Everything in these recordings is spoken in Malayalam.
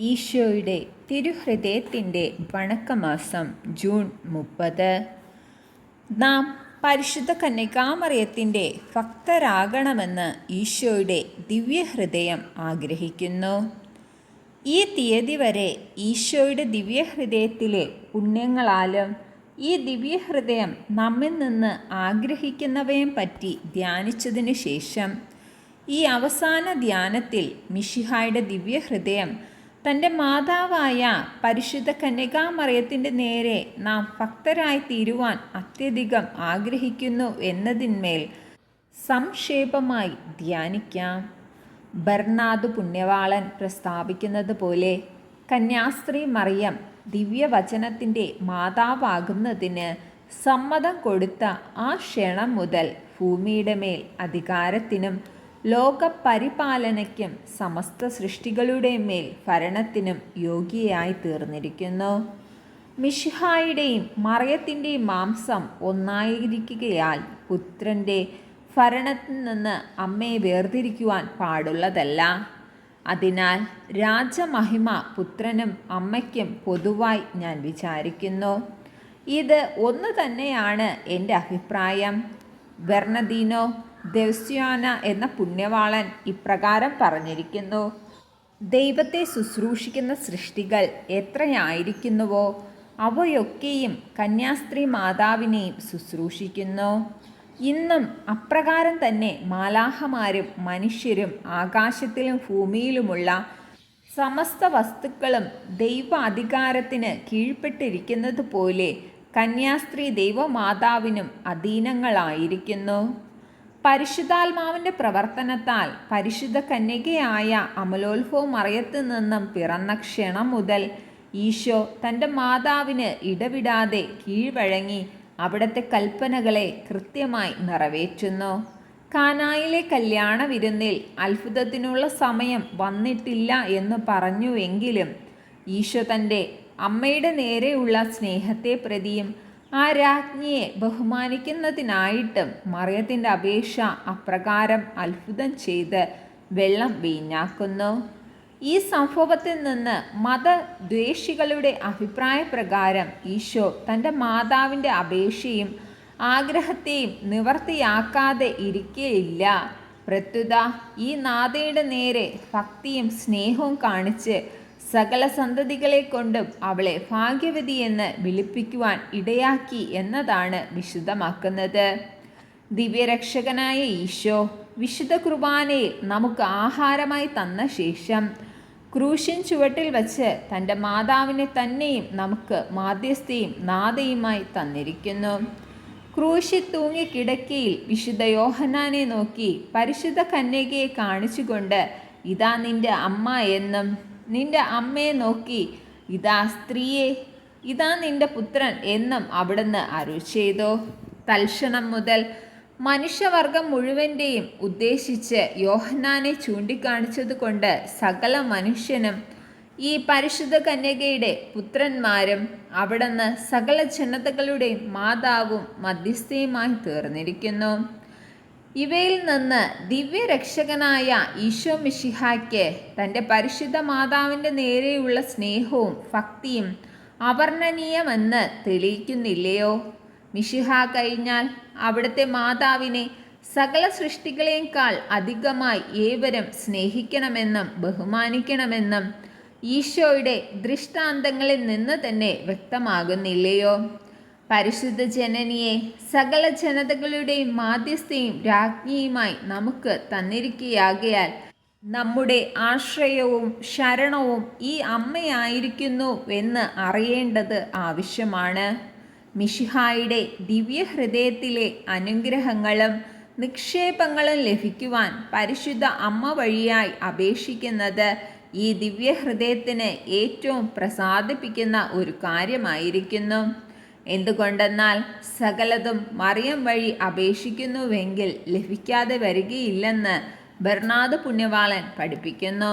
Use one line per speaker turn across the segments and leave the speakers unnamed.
ഈശോയുടെ തിരുഹൃദയത്തിന്റെ വണക്കമാസം ജൂൺ മുപ്പത്. നാം പരിശുദ്ധ കന്യകാമറിയത്തിന്റെ ഭക്തരാകണമെന്ന് ഈശോയുടെ ദിവ്യഹൃദയം ആഗ്രഹിക്കുന്നു. ഈ തീയതി വരെ ഈശോയുടെ ദിവ്യഹൃദയത്തിലെ പുണ്യങ്ങളാലും ഈ ദിവ്യഹൃദയം നമ്മിൽ നിന്ന് ആഗ്രഹിക്കുന്നവയും പറ്റി ധ്യാനിച്ചതിനു ശേഷം ഈ അവസാന ധ്യാനത്തിൽ മിഷിഹായുടെ ദിവ്യഹൃദയം തന്റെ മാതാവായ പരിശുദ്ധ കന്യകാമറിയത്തിന്റെ നേരെ നാം ഭക്തരായി തീരുവാൻ അത്യധികം ആഗ്രഹിക്കുന്നു എന്നതിന്മേൽ സംക്ഷേപമായി ധ്യാനിക്കാം. ബർണാദ് പുണ്യവാളൻ പ്രസ്താവിക്കുന്നത് പോലെ കന്യാസ്ത്രീ മറിയം ദിവ്യവചനത്തിന്റെ മാതാവാകുന്നതിന് സമ്മതം കൊടുത്ത ആ ക്ഷണം മുതൽ ഭൂമിയുടെ മേൽ അധികാരത്തിനും ലോകപരിപാലനയ്ക്കും സമസ്ത സൃഷ്ടികളുടെ മേൽ ഭരണത്തിനും യോഗ്യയായി തീർന്നിരിക്കുന്നു. മിഷിഹായുടെയും മറയത്തിന്റെയും മാംസം ഒന്നായിരിക്കുകയാൽ പുത്രന്റെ ഭരണത്തിൽ നിന്ന് അമ്മയെ വേർതിരിക്കുവാൻ പാടുള്ളതല്ല. അതിനാൽ രാജമഹിമ പുത്രനും അമ്മയ്ക്കും പൊതുവായി ഞാൻ വിചാരിക്കുന്നു. ഇത് ഒന്ന് തന്നെയാണ് എന്റെ അഭിപ്രായം. ബെർണദീനോ ദെവസ്യാന എന്ന പുണ്യവാളൻ ഇപ്രകാരം പറഞ്ഞിരിക്കുന്നു. ദൈവത്തെ ശുശ്രൂഷിക്കുന്ന സൃഷ്ടികൾ എത്രയായിരിക്കുന്നുവോ അവയൊക്കെയും കന്യാസ്ത്രീ മാതാവിനെയും ശുശ്രൂഷിക്കുന്നു. ഇന്നും അപ്രകാരം തന്നെ മാലാഹമാരും മനുഷ്യരും ആകാശത്തിലും ഭൂമിയിലുമുള്ള സമസ്ത വസ്തുക്കളും ദൈവ അധികാരത്തിന് കീഴ്പ്പെട്ടിരിക്കുന്നത് പോലെ കന്യാസ്ത്രീ ദൈവമാതാവിനും അധീനങ്ങളായിരിക്കുന്നു. പരിശുദ്ധാത്മാവിന്റെ പ്രവർത്തനത്താൽ പരിശുദ്ധ കന്യകയായ അമലോത്ഭവ മറയത്ത് നിന്നും പിറന്ന ക്ഷണം മുതൽ ഈശോ തന്റെ മാതാവിന് ഇടവിടാതെ കീഴ്വഴങ്ങി അവിടുത്തെ കൽപ്പനകളെ കൃത്യമായി നിറവേറ്റുന്നു. കാനായിലെ കല്യാണ വിരുന്നിൽ അത്ഭുതത്തിനുള്ള സമയം വന്നിട്ടില്ല എന്ന് പറഞ്ഞുവെങ്കിലും ഈശോ തന്റെ അമ്മയുടെ നേരെയുള്ള സ്നേഹത്തെ പ്രതിയും ആ രാജ്ഞിയെ ബഹുമാനിക്കുന്നതിനായിട്ടും മറിയത്തിന്റെ അപേക്ഷ അപ്രകാരം അത്ഭുതം ചെയ്ത് വെള്ളം വീഞ്ഞാക്കുന്നു. ഈ സംഭവത്തിൽ നിന്ന് മതദ്വേഷികളുടെ അഭിപ്രായപ്രകാരം ഈശോ തന്റെ മാതാവിന്റെ അപേക്ഷയും ആഗ്രഹത്തെയും നിവർത്തിയാക്കാതെ ഇരിക്കുകയില്ല പ്രത്യുത ഈ നാഥയുടെ നേരെ ഭക്തിയും സ്നേഹവും കാണിച്ച് സകല സന്തതികളെ കൊണ്ടും അവളെ ഭാഗ്യവതി എന്ന് വിളിപ്പിക്കുവാൻ ഇടയാക്കി എന്നതാണ് വിശുദ്ധമാക്കുന്നത്. ദിവ്യരക്ഷകനായ ഈശോ വിശുദ്ധ കുർബാനയിൽ നമുക്ക് ആഹാരമായി തന്ന ശേഷം ക്രൂശിൻ ചുവട്ടിൽ വച്ച് തന്റെ മാതാവിനെ തന്നെയും നമുക്ക് മാധ്യസ്ഥയും നാഥയുമായി തന്നിരിക്കുന്നു. ക്രൂശി തൂങ്ങി കിടക്കയിൽ വിശുദ്ധ യോഹനാനെ നോക്കി പരിശുദ്ധ കന്യകയെ കാണിച്ചുകൊണ്ട് ഇതാ നിന്റെ അമ്മ എന്നും നിന്റെ അമ്മയെ നോക്കി ഇതാ സ്ത്രീയെ ഇതാ നിന്റെ പുത്രൻ എന്നും അവിടുന്ന് അരുൾ ചെയ്തു. തൽക്ഷണം മുതൽ മനുഷ്യവർഗം മുഴുവന്റെയും ഉദ്ദേശിച്ച് യോഹന്നാനെ ചൂണ്ടിക്കാണിച്ചതുകൊണ്ട് സകല മനുഷ്യനും ഈ പരിശുദ്ധ കന്യകയുടെ പുത്രന്മാരും അവിടുന്ന് സകല ജനതകളുടെയും മാതാവും മധ്യസ്ഥയുമായി തീർന്നിരിക്കുന്നു. ഇവയിൽ നിന്ന് ദിവ്യരക്ഷകനായ ഈശോ മിഷിഹായ്ക്ക് തന്റെ പരിശുദ്ധ മാതാവിന്റെ നേരെയുള്ള സ്നേഹവും ഭക്തിയും അവർണനീയമെന്ന് തെളിയിക്കുന്നില്ലയോ? മിഷിഹ കഴിഞ്ഞാൽ അവിടുത്തെ മാതാവിനെ സകല സൃഷ്ടികളേക്കാൾ അധികമായി ഏവരും സ്നേഹിക്കണമെന്നും ബഹുമാനിക്കണമെന്നും ഈശോയുടെ ദൃഷ്ടാന്തങ്ങളിൽ നിന്ന് തന്നെ വ്യക്തമാകുന്നില്ലയോ? പരിശുദ്ധ ജനനിയെ സകല ജനതകളുടെയും മാധ്യസ്ഥയും രാജ്ഞിയുമായി നമുക്ക് തന്നിരിക്കുകയാകയാൽ നമ്മുടെ ആശ്രയവും ശരണവും ഈ അമ്മയായിരിക്കുന്നു എന്ന് അറിയേണ്ടത് ആവശ്യമാണ്. മിഷിഹായുടെ ദിവ്യഹൃദയത്തിലെ അനുഗ്രഹങ്ങളും നിക്ഷേപങ്ങളും ലഭിക്കുവാൻ പരിശുദ്ധ അമ്മ വഴിയായി അപേക്ഷിക്കുന്നത് ഈ ദിവ്യഹൃദയത്തിന് ഏറ്റവും പ്രസാദിപ്പിക്കുന്ന ഒരു കാര്യമായിരിക്കുന്നു. എന്തുകൊണ്ടെന്നാൽ സകലതും മറിയം വഴി അപേക്ഷിക്കുന്നുവെങ്കിൽ ലഭിക്കാതെ വരികയില്ലെന്ന് ബർണാദ് പുണ്യവാളൻ പഠിപ്പിക്കുന്നു.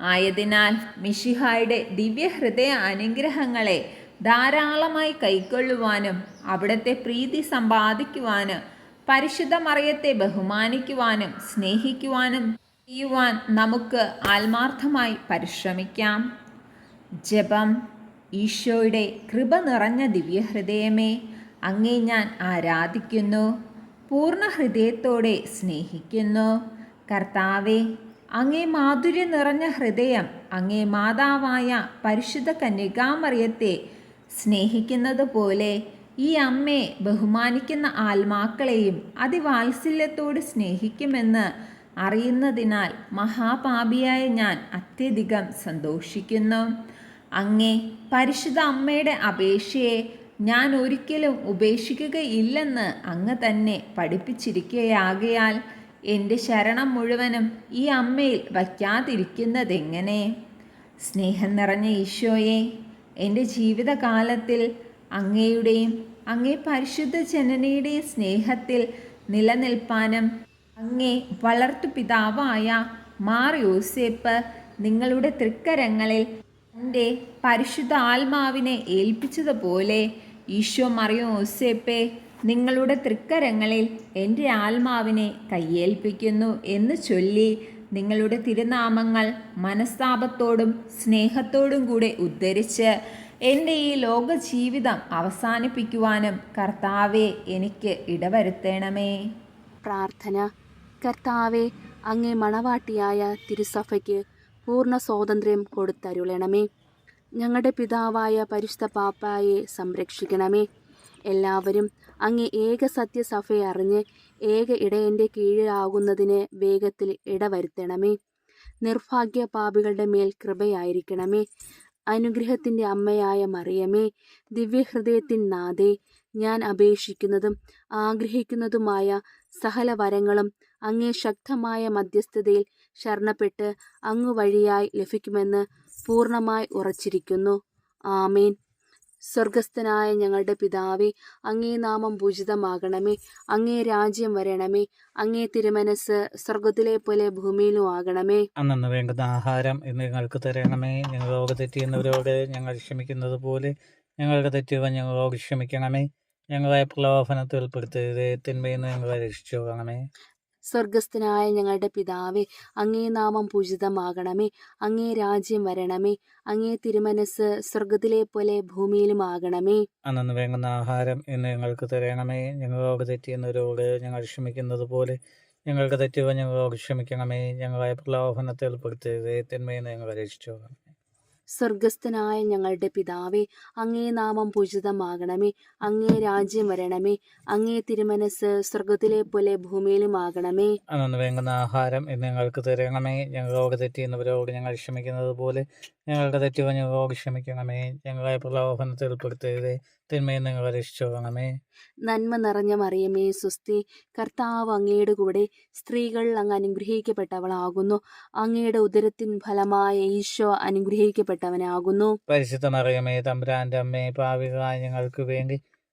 ആയതിനാൽ മിഷിഹായുടെ ദിവ്യഹൃദയ അനുഗ്രഹങ്ങളെ ധാരാളമായി കൈക്കൊള്ളുവാനും അവിടുത്തെ പ്രീതി സമ്പാദിക്കുവാനും പരിശുദ്ധ മറിയത്തെ ബഹുമാനിക്കുവാനും സ്നേഹിക്കുവാനും ചെയ്യുവാൻ നമുക്ക് ആത്മാർത്ഥമായി പരിശ്രമിക്കാം. ജപം ഈശോയുടെ കൃപ നിറഞ്ഞ ദിവ്യഹൃദയമേ അങ്ങേ ഞാൻ ആരാധിക്കുന്നു പൂർണ ഹൃദയത്തോടെ സ്നേഹിക്കുന്നു. കർത്താവെ അങ്ങേ മാധുര്യം നിറഞ്ഞ ഹൃദയം അങ്ങേ മാതാവായ പരിശുദ്ധ കന്യകാമറിയത്തെ സ്നേഹിക്കുന്നത് പോലെ ഈ അമ്മയെ ബഹുമാനിക്കുന്ന ആത്മാക്കളെയും അതിവാത്സല്യത്തോട് സ്നേഹിക്കുമെന്ന് അറിയുന്നതിനാൽ മഹാപാപിയായ ഞാൻ അത്യധികം സന്തോഷിക്കുന്നു. അങ്ങേ പരിശുദ്ധ അമ്മയുടെ അപേക്ഷയെ ഞാൻ ഒരിക്കലും ഉപേക്ഷിക്കുകയില്ലെന്ന് അങ്ങ് തന്നെ പഠിപ്പിച്ചിരിക്കുകയാകയാൽ എന്റെ ശരണം മുഴുവനും ഈ അമ്മയിൽ വയ്ക്കാതിരിക്കുന്നതെങ്ങനെ? സ്നേഹം നിറഞ്ഞ ഈശോയെ എന്റെ ജീവിതകാലത്തിൽ അങ്ങയുടെയും അങ്ങേ പരിശുദ്ധ ജനനയുടെയും സ്നേഹത്തിൽ നിലനിൽപ്പാനും അങ്ങേ വളർത്തു പിതാവായ മാർ യോസേപ്പ് നിങ്ങളുടെ തൃക്കരങ്ങളിൽ എന്റെ പരിശുദ്ധ ആത്മാവിനെ ഏൽപ്പിച്ചതുപോലെ ഈശോ മറിയോ ഓസേപ്പെ നിങ്ങളുടെ തൃക്കരങ്ങളിൽ എന്റെ ആത്മാവിനെ കയ്യേൽപ്പിക്കുന്നു എന്ന് ചൊല്ലി നിങ്ങളുടെ തിരുനാമങ്ങൾ മനസ്താപത്തോടും സ്നേഹത്തോടും കൂടെ ഉദ്ധരിച്ച് എന്റെ ഈ ലോക ജീവിതം അവസാനിപ്പിക്കുവാനും കർത്താവെ എനിക്ക് ഇടവരുത്തണമേ.
പ്രാർത്ഥന. കർത്താവെ അങ്ങേ മണവാട്ടിയായ തിരുസഭയ്ക്ക് പൂർണ സ്വാതന്ത്ര്യം കൊടുത്തരുളണമേ. ഞങ്ങളുടെ പിതാവായ പരിശുദ്ധ പാപ്പായെ സംരക്ഷിക്കണമേ. എല്ലാവരും അങ്ങേ ഏക സത്യസഭയെ അറിഞ്ഞ് ഏക ഇടയന്റെ കീഴിലാകുന്നതിന് വേഗത്തിൽ ഇടവരുത്തണമേ. നിർഭാഗ്യ പാപികളുടെ മേൽ കൃപയായിരിക്കണമേ. അനുഗ്രഹത്തിന്റെ അമ്മയായ മറിയമേ ദിവ്യഹൃദയത്തിൻ നാഥേ ഞാൻ അപേക്ഷിക്കുന്നതും ആഗ്രഹിക്കുന്നതുമായ സഹല വരങ്ങളും അങ്ങേ ശക്തമായ മധ്യസ്ഥതയിൽ ശരണപ്പെട്ട് അങ്ങ് വഴിയായി ലഭിക്കുമെന്ന് പൂർണമായി ഉറച്ചിരിക്കുന്നു. ആമേൻ. സ്വർഗസ്ഥനായ ഞങ്ങളുടെ പിതാവേ അങ്ങേ നാമം പൂജിതമാകണമേ. അങ്ങേ രാജ്യം വരണമേ. അങ്ങേ തിരുമനസ് സ്വർഗത്തിലെ പോലെ ഭൂമിയിലും ആകണമേ.
അന്നു വേണ്ടുന്ന ആഹാരം എന്ന് ഞങ്ങൾക്ക് തരണമേ. ഞങ്ങളോട് തെറ്റിയുന്നവരോട് ഞങ്ങൾ ക്ഷമിക്കുന്നത് പോലെ ഞങ്ങളുടെ തെറ്റുകൾ ഞങ്ങളോട് ക്ഷമിക്കണമേ. ഞങ്ങളെ പ്രലോഭനത്തിൽ ഉൾപ്പെടുത്തരുത്. തിന്മയിൽ നിന്ന് ഞങ്ങളെ രക്ഷിച്ചു പോകണമേ
സ്വർഗസ്ഥനായ ഞങ്ങളുടെ പിതാവേ അങ്ങേ നാമം പൂജിതമാകണമേ അങ്ങേ രാജ്യം വരണമേ അങ്ങേ തിരുമനസ് സ്വർഗത്തിലെ പോലെ ഭൂമിയിലും ആകണമേ
അന്നു വേണ്ടുന്ന ആഹാരം ഇന്ന് ഞങ്ങൾക്ക് തരണമേ. ഞങ്ങളോട് തെറ്റിയുന്നവരോട് ഞങ്ങൾ ക്ഷമിക്കുന്നത് പോലെ ഞങ്ങൾക്ക് തെറ്റുക ഞങ്ങളോട് ക്ഷമിക്കണമേ. ഞങ്ങളെ പ്രലോഭനത്തിൽ ഉൾപ്പെടുത്തരുത് തിന്മയിൽ ഞങ്ങൾ ഞങ്ങളെ രക്ഷിച്ചു പോകണമേ
സ്വർഗസ്ഥനായ ഞങ്ങളുടെ പിതാവേ അങ്ങേ നാമം പൂജിതമാകണമേ അങ്ങേ രാജ്യം വരണമേ അങ്ങേ തിരുമനസ് സ്വർഗത്തിലെ പോലെ ഭൂമിയിലും ആകണമേ
അന്നു വേങ്ങുന്ന ആഹാരം ഇന്ന് ഞങ്ങൾക്ക് തരണമേ. ഞങ്ങളോട് തെറ്റിയുന്നവരോട് ഞങ്ങൾ ക്ഷമിക്കുന്നത് പോലെ ഞങ്ങളുടെ ഞങ്ങളോട് ക്ഷമിക്കണമേ ഞങ്ങളെ പ്രലോഭനത്തിൽ ഉൾപ്പെടുത്തരുത് തിന്മയെ നിങ്ങൾ ഞങ്ങളെ രക്ഷിച്ചു
നന്മ നിറഞ്ഞ മറിയമേ സുസ്തി കർത്താവ് അങ്ങയുടെ കൂടെ സ്ത്രീകൾ അങ്ങ് അനുഗ്രഹിക്കപ്പെട്ടവളാകുന്നു. അങ്ങയുടെ ഉദരത്തിൻ ഫലമായ ഈശോ അനുഗ്രഹിക്കപ്പെട്ടവനാകുന്നു.
പരിശുദ്ധ മറിയമേ തമ്പുരാന്റെ അമ്മേ പാവികളായ ഞങ്ങൾക്ക് വേണ്ടി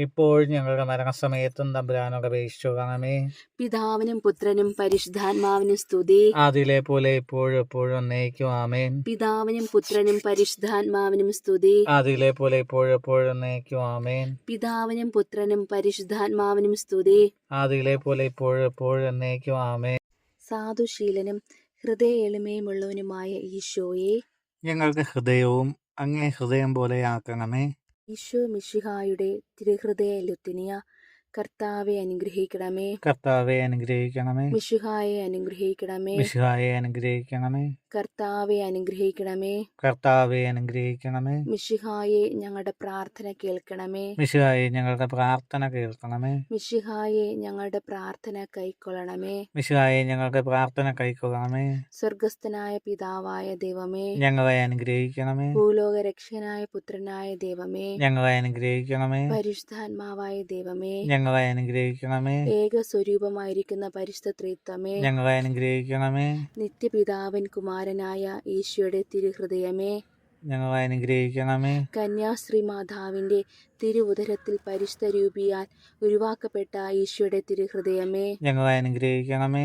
ഇപ്പോഴും ഞങ്ങളുടെ മരണസമയത്തും തമ്പുരാനോട് അപേക്ഷിച്ചു. കാണമേ
പിതാവിനും പുത്രനും പരിശുദ്ധാത്മാവിനും സ്തുതി.
അതിലെ പോലെ ഇപ്പോഴും എപ്പോഴും ഒന്നേക്കും ആമേൻ.
പിതാവിനും പുത്രനും പരിശുദ്ധാത്മാവിനും സ്തുതി.
അതിലെ പോലെ ഇപ്പോഴും എപ്പോഴും ഒന്നേക്കും ആമേൻ.
പിതാവിനും പുത്രനും പരിശുദ്ധാത്മാവിനും സ്തുതി.
അതിലെ പോലെ ഇപ്പോഴും എപ്പോഴും എന്നേക്കും. ആമേൻ.
സാധുശീലനും ഹൃദയ എളിമയുമുള്ളവനുമായ ഈശോയെ.
ഞങ്ങൾക്ക് ഹൃദയവും അങ്ങേ ഹൃദയം പോലെ ആക്കണമേ.
ഈശോ മിശിഹായുടെ തിരുഹൃദയ ലുത്തിനിയ കർത്താവെ അനുഗ്രഹിക്കണമേ.
കർത്താവെ അനുഗ്രഹിക്കണമേ.
മിശിഹായെ അനുഗ്രഹിക്കണമേ.
മിശിഹായെ അനുഗ്രഹിക്കണമേ.
കർത്താവെ അനുഗ്രഹിക്കണമേ.
കർത്താവെ അനുഗ്രഹിക്കണമേ.
മിഷിഹായെ ഞങ്ങളുടെ പ്രാർത്ഥന കേൾക്കണമേ.
മിശിഹായെ ഞങ്ങളുടെ പ്രാർത്ഥന കേൾക്കണമേ.
മിഷിഹായെ ഞങ്ങളുടെ പ്രാർത്ഥന കൈക്കൊള്ളണമേ.
മിശിഹായെ ഞങ്ങളുടെ പ്രാർത്ഥന കൈക്കൊള്ളണമേ.
സ്വർഗസ്ഥനായ പിതാവായ ദൈവമേ.
ഞങ്ങളെ അനുഗ്രഹിക്കണമേ.
ഭൂലോക രക്ഷകനായ പുത്രനായ ദൈവമേ.
ഞങ്ങളെ അനുഗ്രഹിക്കണമേ.
പരിശുദ്ധാത്മാവായ ദൈവമേ.
ഞങ്ങളെ അനുഗ്രഹിക്കണമേ.
ഏക സ്വരൂപമായിരിക്കുന്ന പരിശുദ്ധ ത്രിത്വമേ.
ഞങ്ങളെ അനുഗ്രഹിക്കണമേ.
നിത്യപിതാവൻ കുമാരനായ ഈശോയുടെ തിരുഹൃദയമേ.
ഞങ്ങളെ അനുഗ്രഹിക്കണമേ.
കന്യാശ്രീ മാതാവിന്റെ തിരുവുദരത്തിൽ പരിശുദ്ധ രൂപിയാൽ ഉരുവാക്കപ്പെട്ട ഈശോയുടെ തിരുഹൃദയമേ.
ഞങ്ങളെ അനുഗ്രഹിക്കണമേ.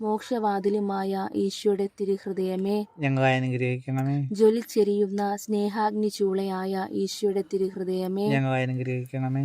മോക്ഷവാതിലുമായ ഈശോയുടെ തിരുഹൃദയമേ
ഞങ്ങളെ അനുഗ്രഹിക്കണമേ.
ജ്വലിച്ചെരിയുന്ന സ്നേഹാഗ്നി ചൂളയായ ഈശോയുടെ തിരുഹൃദയമേ
ഞങ്ങളെ അനുഗ്രഹിക്കണമേ.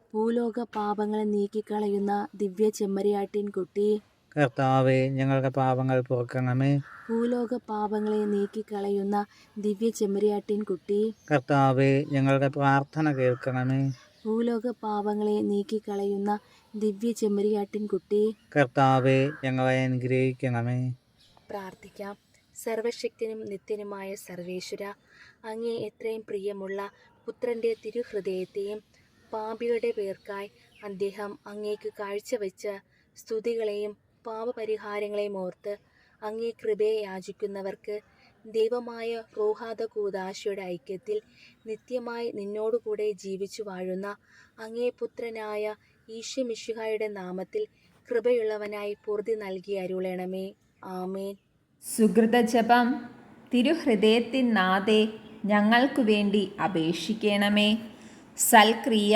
ഭൂലോക പാപങ്ങളെ നീക്കിക്കളയുന്ന ദിവ്യ ചെമ്മരിയാട്ടിൻ കുട്ടി.
കർത്താവേ ഞങ്ങളുടെ പാപങ്ങൾ പുറക്കണമേ.
ഭൂലോക പാപങ്ങളെ നീക്കിക്കളയുന്ന ദിവ്യ ചെമ്മരിയാട്ടിൻ കുട്ടി.
കർത്താവേ ഞങ്ങളുടെ പ്രാർത്ഥന കേൾക്കണമേ.
ഭൂലോക പാപങ്ങളെ നീക്കിക്കളയുന്ന ദിവ്യ ചെമ്മരിയാട്ടിൻ കുട്ടി.
കർത്താവേ ഞങ്ങളെ അനുഗ്രഹിക്കണമേ.
പ്രാർത്ഥിക്കാം. സർവശക്തിനും നിത്യനുമായ സർവേശ്വര അങ്ങേ എത്രയും പ്രിയമുള്ള പുത്രന്റെ തിരുഹൃദയത്തെയും പാപികളുടെ പേർക്കായി അദ്ദേഹം അങ്ങേക്ക് കാഴ്ചവെച്ച സ്തുതികളെയും പാപപരിഹാരങ്ങളെയും ഓർത്ത് അങ്ങേ കൃപയെ യാചിക്കുന്നവർക്ക് ദൈവമായ റോഹാദ കൂദാശയുടെ ഐക്യത്തിൽ നിത്യമായി നിന്നോടുകൂടെ ജീവിച്ചു വാഴുന്ന അങ്ങേ പുത്രനായ ഈശ്വമിഷുഹായുടെ നാമത്തിൽ കൃപയുള്ളവനായി പൂർതി നൽകി അരുളണമേ. ആമേൻ.
സുഹൃതജപം തിരുഹൃദയത്തിൻ നാഥേ ഞങ്ങൾക്കു വേണ്ടി അപേക്ഷിക്കണമേ. സൽക്രിയ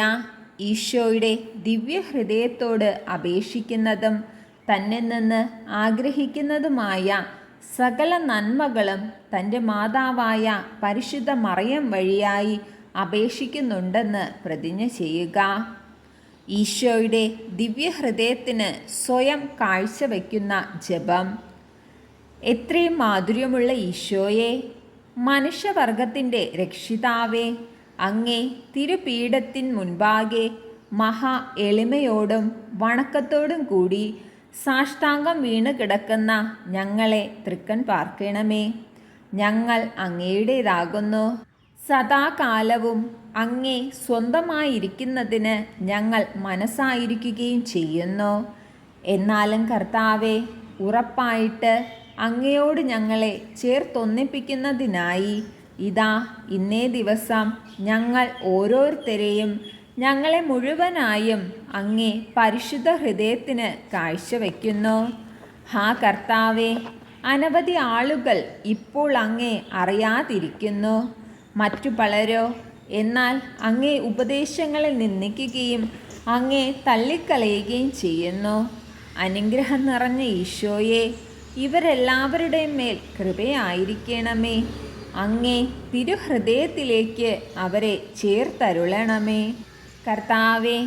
ഈശോയുടെ ദിവ്യഹൃദയത്തോട് അപേക്ഷിക്കുന്നതും തന്നെ നിന്ന് ആഗ്രഹിക്കുന്നതുമായ സകല നന്മകളും തന്റെ മാതാവായ പരിശുദ്ധ മറിയം വഴിയായി അപേക്ഷിക്കുന്നുണ്ടെന്ന് പ്രതിജ്ഞ ചെയ്യുക. ഈശോയുടെ ദിവ്യഹൃദയത്തിന് സ്വയം കാഴ്ചവെക്കുന്ന ജപം. എത്രയും മാധുര്യമുള്ള ഈശോയെ മനുഷ്യവർഗത്തിന്റെ രക്ഷിതാവേ അങ്ങേ തിരുപീഠത്തിൻ മുൻപാകെ മഹാ എളിമയോടും വണക്കത്തോടും കൂടി സാഷ്ടാംഗം വീണ് കിടക്കുന്ന ഞങ്ങളെ തൃക്കൻ പാർക്കണമേ. ഞങ്ങൾ അങ്ങയുടേതാകുന്നു. സദാകാലവും അങ്ങേ സ്വന്തമായിരിക്കുന്നതിന് ഞങ്ങൾ മനസ്സായിരിക്കുകയും ചെയ്യുന്നു. എന്നാലും കർത്താവെ ഉറപ്പായിട്ട് അങ്ങയോട് ഞങ്ങളെ ചേർത്തൊന്നിപ്പിക്കുന്നതിനായി ഇതാ ഇന്നേ ദിവസം ഞങ്ങൾ ഓരോരുത്തരെയും ഞങ്ങളെ മുഴുവനായും അങ്ങേ പരിശുദ്ധ ഹൃദയത്തിന് കാഴ്ചവെക്കുന്നു. ഹാ കർത്താവെ അനവധി ആളുകൾ ഇപ്പോൾ അങ്ങേ അറിയാതിരിക്കുന്നു. മറ്റു പലരോ എന്നാൽ അങ്ങേ ഉപദേശങ്ങളിൽ നിന്ദിക്കുകയും അങ്ങേ തള്ളിക്കളയുകയും ചെയ്യുന്നു. അനുഗ്രഹം നിറഞ്ഞ ഈശോയെ ഇവരെല്ലാവരുടെയും മേൽ കൃപയായിരിക്കണമേ. അങ്ങേ തിരുഹൃദയത്തിലേക്ക് അവരെ ചേർത്തരുളണമേ. കർത്താവെ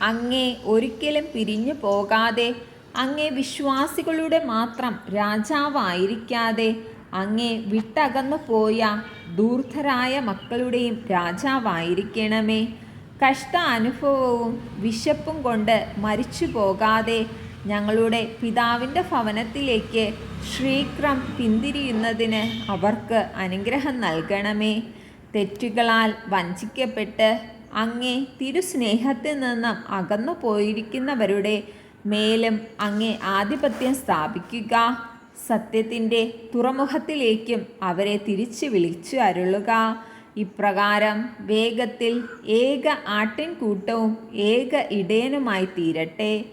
അങ്ങേ ഒരിക്കലും പിരിഞ്ഞു പോകാതെ അങ്ങേ വിശ്വാസികളുടെ മാത്രം രാജാവായിരിക്കാതെ അങ്ങേ വിട്ടകന്നു പോയ ദൂർധരായ മക്കളുടെയും രാജാവായിരിക്കണമേ. കഷ്ട അനുഭവവും വിശപ്പും കൊണ്ട് മരിച്ചു പോകാതെ ഞങ്ങളുടെ പിതാവിന്റെ ഭവനത്തിലേക്ക് ശ്രീക്രം പിന്തിരിയുന്നതിന് അവർക്ക് അനുഗ്രഹം നൽകണമേ. തെറ്റുകളാൽ വഞ്ചിക്കപ്പെട്ട് അങ്ങേ തിരുസ്നേഹത്തിൽ നിന്നും അകന്നു പോയിരിക്കുന്നവരുടെ മേലും അങ്ങേ ആധിപത്യം സ്ഥാപിക്കുക. സത്യത്തിന്റെ തുറമുഖത്തിലേക്കും അവരെ തിരിച്ചു വിളിച്ചു അരുളുക. ഇപ്രകാരം വേഗത്തിൽ ഏക ആട്ടിൻകൂട്ടവും ഏക ഇടയനുമായി തീരട്ടെ.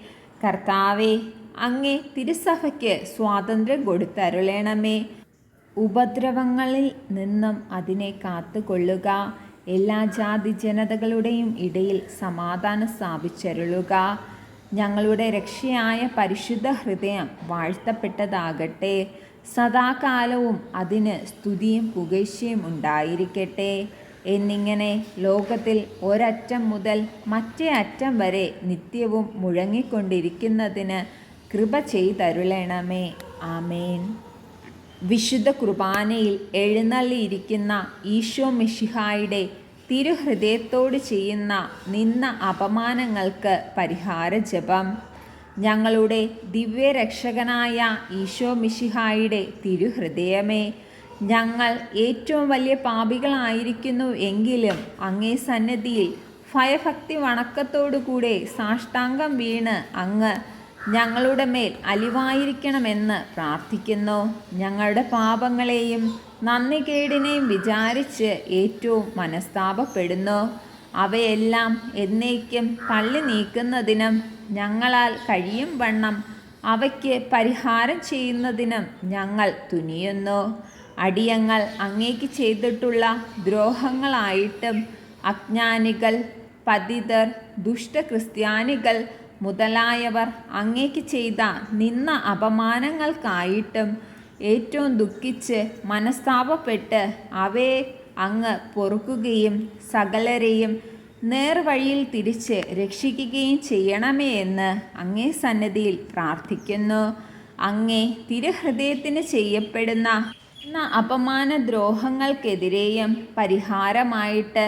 കർത്താവെ അങ്ങേ തിരുസഭയ്ക്ക് സ്വാതന്ത്ര്യം കൊടുത്തരുളേണമേ. ഉപദ്രവങ്ങളിൽ നിന്നും അതിനെ കാത്തുകൊള്ളുക. എല്ലാ ജാതി ജനതകളുടെയും ഇടയിൽ സമാധാനം സ്ഥാപിച്ചരുളുക. ഞങ്ങളുടെ രക്ഷയായ പരിശുദ്ധ ഹൃദയം വാഴ്ത്തപ്പെട്ടതാകട്ടെ. സദാകാലവും അതിന് സ്തുതിയും പുകഴ്ചയും ഉണ്ടായിരിക്കട്ടെ. എന്നിങ്ങനെ ലോകത്തിൽ ഒരറ്റം മുതൽ മറ്റേ അറ്റം വരെ നിത്യവും മുഴങ്ങിക്കൊണ്ടിരിക്കുന്നതിന് കൃപ ചെയ്തരുളണമേ. ആമേൻ. വിശുദ്ധ കുർബാനയിൽ എഴുന്നള്ളിയിരിക്കുന്ന ഈശോ മിഷിഹായുടെ തിരുഹൃദയത്തോട് ചെയ്യുന്ന നിന്ന അപമാനങ്ങൾക്ക് പരിഹാര ജപം ഞങ്ങളുടെ ദിവ്യരക്ഷകനായ ഈശോ മിഷിഹായുടെ തിരുഹൃദയമേ ഞങ്ങൾ ഏറ്റവും വലിയ പാപികളായിരിക്കുന്നു എങ്കിലും അങ്ങേ സന്നിധിയിൽ ഭയഭക്തി വണക്കത്തോടുകൂടെ സാഷ്ടാംഗം വീണ് അങ്ങ് ഞങ്ങളുടെ മേൽ അലിവായിരിക്കണമെന്ന് പ്രാർത്ഥിക്കുന്നു. ഞങ്ങളുടെ പാപങ്ങളെയും നന്ദികേടിനെയും വിചാരിച്ച് ഏറ്റവും മനസ്താപപ്പെടുന്നു. അവയെല്ലാം എന്നേക്കും തള്ളി നീക്കുന്നതിനും ഞങ്ങളാൽ കഴിയും വണ്ണം അവയ്ക്ക് പരിഹാരം ചെയ്യുന്നതിനും ഞങ്ങൾ തുനിയുന്നു. അടിയങ്ങൾ അങ്ങേക്ക് ചെയ്തിട്ടുള്ള ദ്രോഹങ്ങളായിട്ടും അജ്ഞാനികൾ പതിതർ ദുഷ്ട ക്രിസ്ത്യാനികൾ മുതലായവർ അങ്ങേക്ക് ചെയ്ത നിന്ന അപമാനങ്ങൾക്കായിട്ടും ഏറ്റവും ദുഃഖിച്ച് മനസ്താപപ്പെട്ട് അവയെ അങ്ങ് പൊറുക്കുകയും സകലരെയും നേർവഴിയിൽ തിരിച്ച് രക്ഷിക്കുകയും ചെയ്യണമേ എന്ന് അങ്ങേ സന്നദ്ധിയിൽ പ്രാർത്ഥിക്കുന്നു. അങ്ങേ തിരുഹൃദയത്തിന് ചെയ്യപ്പെടുന്ന എന്ന അപമാന ദ്രോഹങ്ങൾക്കെതിരെയും പരിഹാരമായിട്ട്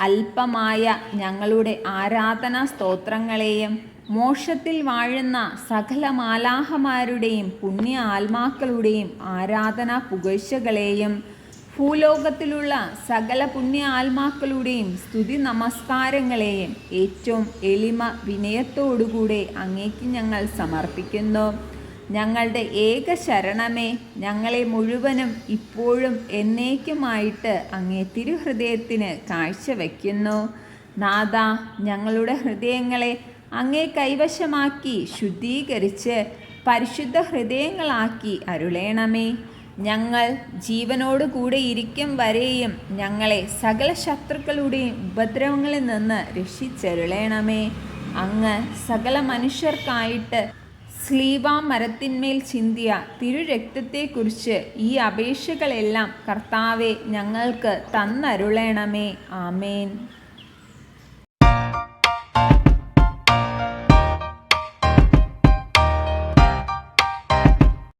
അല്പമായ ഞങ്ങളുടെ ആരാധനാ സ്തോത്രങ്ങളെയും മോക്ഷത്തിൽ വാഴുന്ന സകല മാലാഹമാരുടെയും പുണ്യ ആത്മാക്കളുടെയും ആരാധന പുകഴ്ചകളെയും ഭൂലോകത്തിലുള്ള സകല പുണ്യ ആത്മാക്കളുടെയും സ്തുതി നമസ്കാരങ്ങളെയും ഏറ്റവും എളിമ വിനയത്തോടുകൂടെ അങ്ങേക്ക് ഞങ്ങൾ സമർപ്പിക്കുന്നു. ഞങ്ങളുടെ ഏക ശരണമേ ഞങ്ങളെ മുഴുവനും ഇപ്പോഴും എന്നേക്കുമായിട്ട് അങ്ങേ തിരുഹൃദയത്തിന് കാഴ്ചവെക്കുന്നു. നാഥ ഞങ്ങളുടെ ഹൃദയങ്ങളെ അങ്ങേ കൈവശമാക്കി ശുദ്ധീകരിച്ച് പരിശുദ്ധ ഹൃദയങ്ങളാക്കി അരുളേണമേ. ഞങ്ങൾ ജീവനോട് കൂടെ ഇരിക്കും വരെയും ഞങ്ങളെ സകല ശത്രുക്കളുടെയും ഉപദ്രവങ്ങളിൽ നിന്ന് രക്ഷിച്ചരുളേണമേ. അങ്ങ് സകല മനുഷ്യർക്കായിട്ട് സ്ലീവാ മരത്തിന്മേൽ ചിന്തിയ തിരുരക്തത്തെക്കുറിച്ച് ഈ അപേക്ഷകളെല്ലാം കർത്താവെ ഞങ്ങൾക്ക് തന്നരുളേണമേ. ആമേൻ.